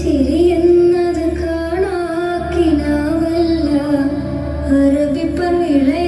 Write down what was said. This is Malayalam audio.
ചിരിയെന്നത് കാണാക്കിനാവല്ല. അറബിപ്പർ വിളയ